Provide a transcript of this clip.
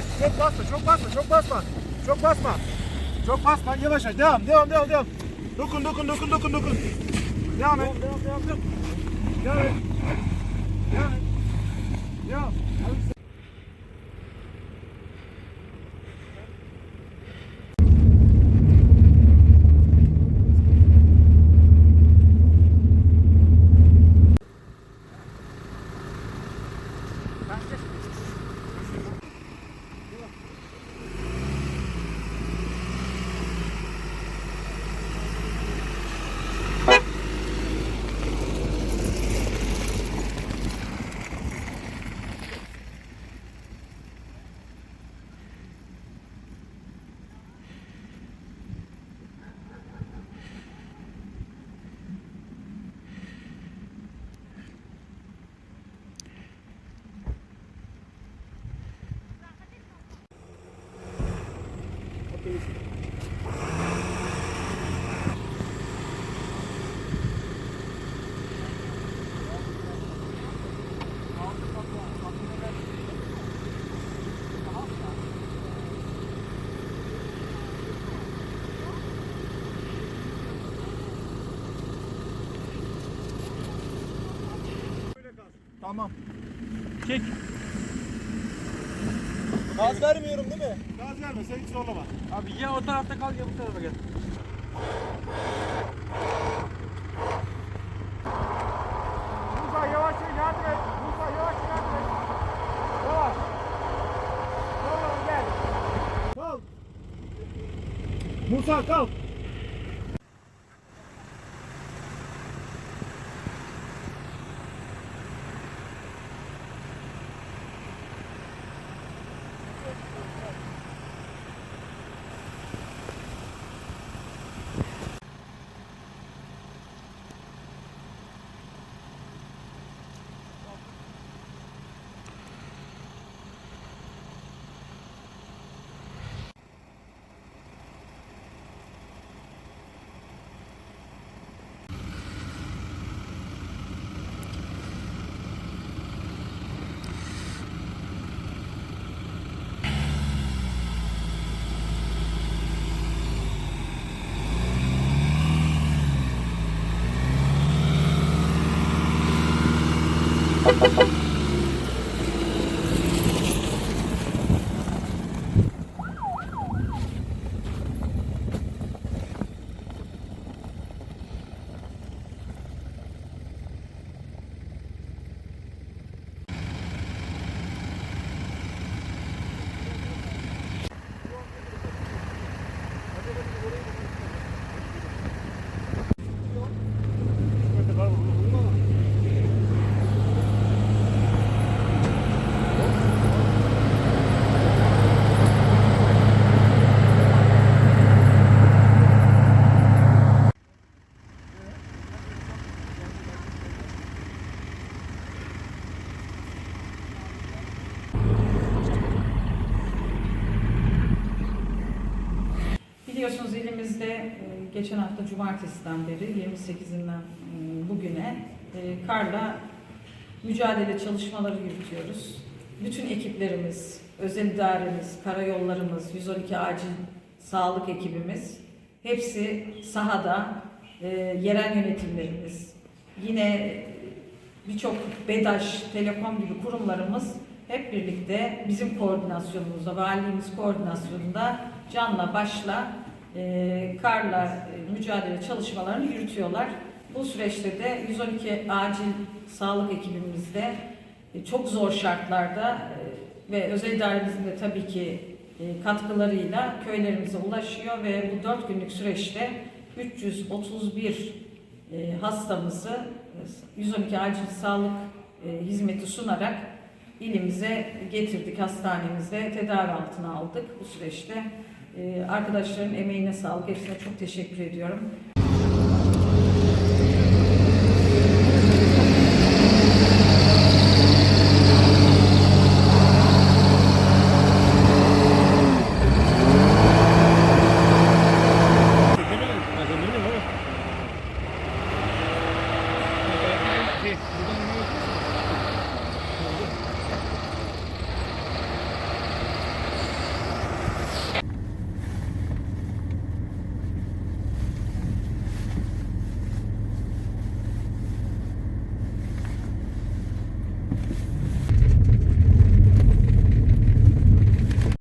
yavaş. Çok basma, çok basma, çok basma. Çok basma. Çok basma. Yavaş yavaş. Devam, devam, devam, devam. Dokun, dokun, dokun, dokun, dokun. Devam et. Devam, devam, devam. Devam et. Devam et. Devam. Tamam. Çek. Gaz vermiyorum değil mi? Gaz verme, sen hiç zorlama. Abi ya o tarafta kal ya bu tarafa gel. Musa yavaş çek, yardım et. Musa yavaş çek, yardım et. Yavaş. Tamam gel. Kalk. Musa kalk. Ha ha ha. Biliyorsunuz elimizde e, geçen hafta cumartesiden beri 28'inden e, bugüne e, karla mücadele çalışmaları yürütüyoruz. Bütün ekiplerimiz, özel idaremiz, karayollarımız, 112 acil sağlık ekibimiz hepsi sahada, yerel yönetimlerimiz, yine birçok BEDAŞ, Telekom gibi kurumlarımız hep birlikte bizim koordinasyonumuzda, valiliğimiz koordinasyonunda canla başla e, karla e, mücadele çalışmalarını yürütüyorlar. Bu süreçte de 112 acil sağlık ekibimizde e, çok zor şartlarda e, ve özel idaremizin de tabii ki e, katkılarıyla köylerimize ulaşıyor ve bu 4 günlük süreçte 331 e, hastamızı e, 112 acil sağlık e, hizmeti sunarak ilimize getirdik hastanemizde tedavi altına aldık bu süreçte. E, Arkadaşların emeğine sağlık hepsine çok teşekkür ediyorum.